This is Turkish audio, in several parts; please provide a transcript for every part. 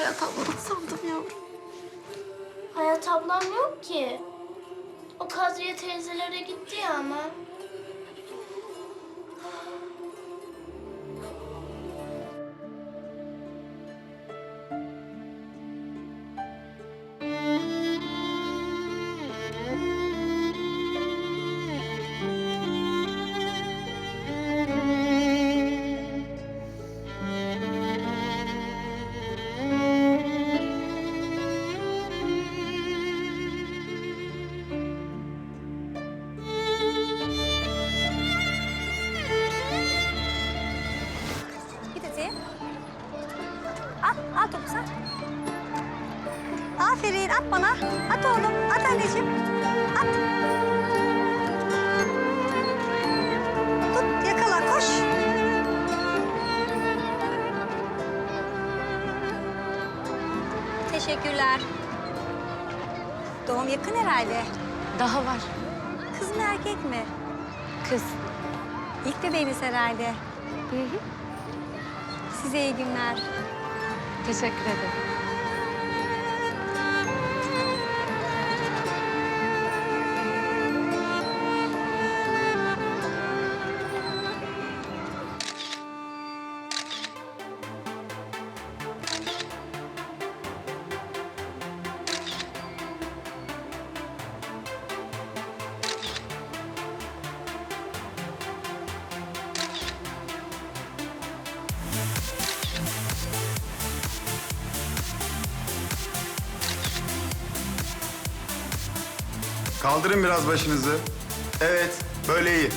Hayat ablam sandım yavrum. Hayat ablam yok ki. O Kadriye teyzelere gitti ya ama. Al, topu sen. Aferin, at bana. At oğlum, at anneciğim. At. Tut, yakala, koş. Teşekkürler. Doğum yakın herhalde. Daha var. Kız mı erkek mi? Kız. İlk bebeğiniz herhalde. Hı hı. Size iyi günler. Teşekkür ederim. Kaldırın biraz başınızı. Evet, böyle iyi.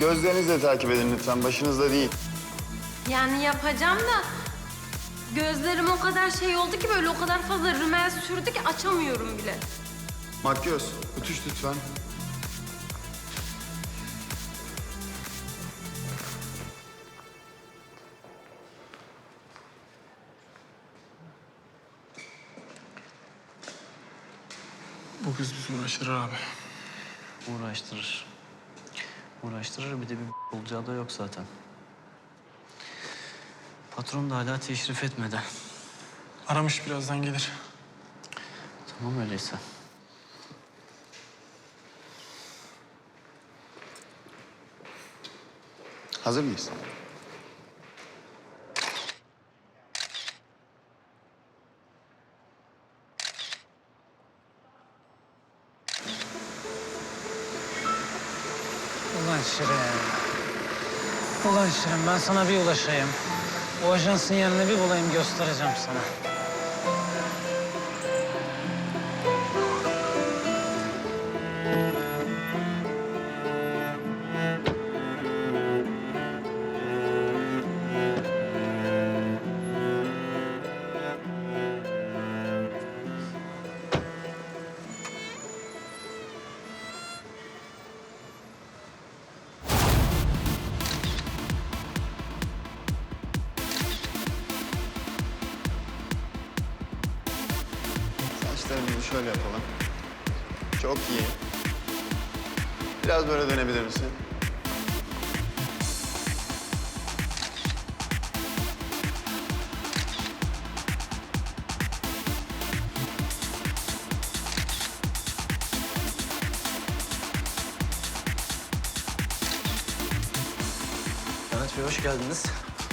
Gözlerinizle takip edin lütfen, başınızla değil. Yani yapacağım da gözlerim o kadar şey oldu ki böyle o kadar fazla rümel sürdü ki açamıyorum bile. Makyöz, ötüş lütfen. Kız bizi uğraştırır abi. Uğraştırır. Uğraştırır bir de bir olacağı da yok zaten. Patron da hala teşrif etmedi. Aramış birazdan gelir. Tamam öyleyse. Hazır mıyız? Şirin. Ulan Şirin ben sana bir ulaşayım. O ajansın yerini bir bulayım göstereceğim sana. Saçlarımızı şöyle yapalım. Çok iyi. Biraz böyle dönebilir misin? Levent Bey hoş geldiniz.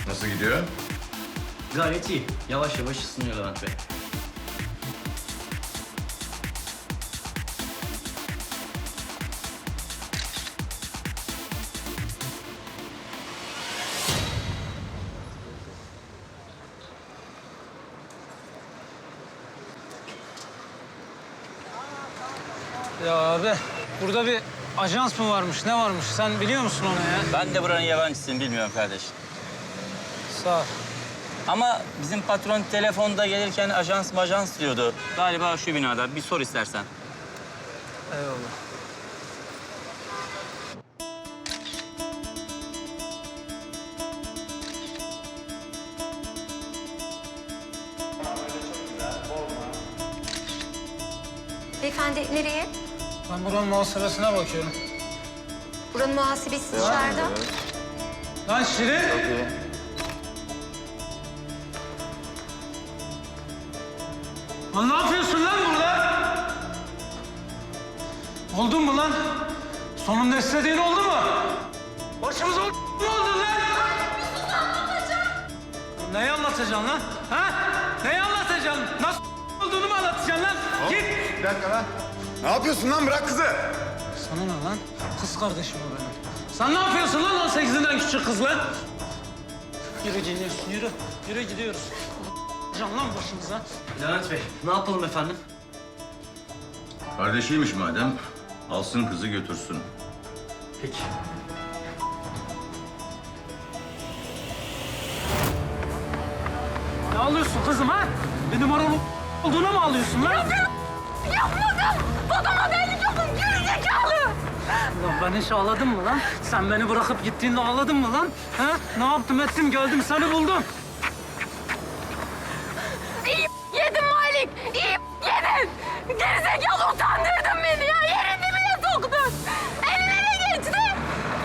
Nasıl gidiyor? Gayet iyi. Yavaş yavaş ısınıyor Levent Bey. Ya abi burada bir ajans mı varmış ne varmış sen biliyor musun onu ya? Ben de buranın yabancısıyım bilmiyorum kardeş. Sağ ol. Ama bizim patron telefonda gelirken ajans majans diyordu. Galiba şu binada. Bir sor istersen. Eyvallah. Beyefendi nereye? Ben buranın muhasebesine bakıyorum. Buranın muhasebesi dışarıda. Lan Şirin! Çok. Lan ne yapıyorsun lan burada? Oldun mu lan? Sonunda istediğin oldu mu? Başımıza o mu oldun lan? Neyi anlatacaksın lan? Ha? Neyi anlatacaksın? Nasıl olduğunu mu anlatacaksın lan? Git! Bir dakika lan. Ne yapıyorsun lan? Bırak kızı. Sana ne lan? Kız kardeşim o benim. Sen ne yapıyorsun lan 18'inden küçük kızla? Yürü gidiyorsun, yürü. Yürü gidiyoruz. Can lan başımıza. Levent Bey, ne yapalım efendim? Kardeşiymiş madem, alsın kızı götürsün. Peki. Ne alıyorsun kızım ha? Benim oranın olduğuna mı alıyorsun lan? Yapmadım. Babama delilik yapın. Gerizekalı. Lan ben hiç ağladım mı lan? Sen beni bırakıp gittiğinde ağladın mı lan? Ha? Ne yaptım ettim geldim seni buldum. İyi yedim Malik. İyi yedim. Gerizekalı utandırdın beni ya. Yerin dibine soktun. Elime geçti.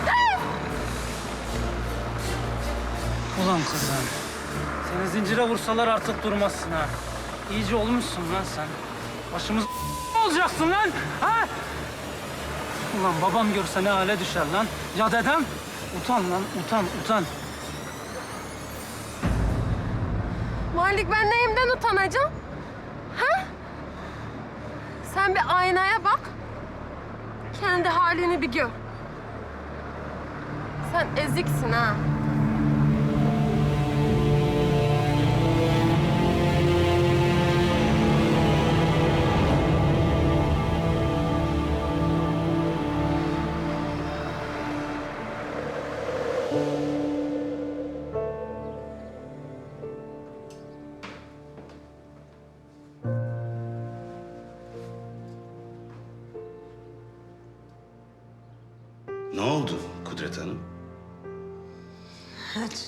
Hı? Ulan kızım. Seni zincire vursalar artık durmazsın ha. İyice olmuşsun lan sen. Başımız olacaksın lan. Ha? Ulan babam görse ne hale düşer lan. Ya dedem? Utan lan utan utan. Malik ben neyimden utanacağım? Ha? Sen bir aynaya bak. Kendi halini bir gör. Sen eziksin ha. Ne oldu Kudret Hanım? Hiç.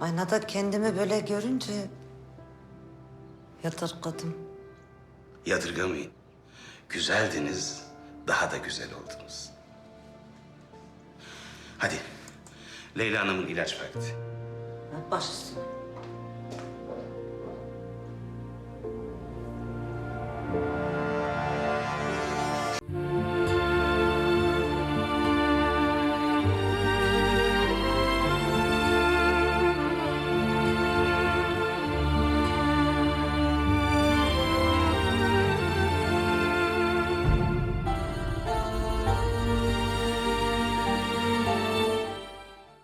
Aynada kendimi böyle görünce yadırgadım. Yadırgamayın. Güzeldiniz, daha da güzel oldunuz. Hadi, Leyla Hanım'ın ilaç vakti. Baş üstüne.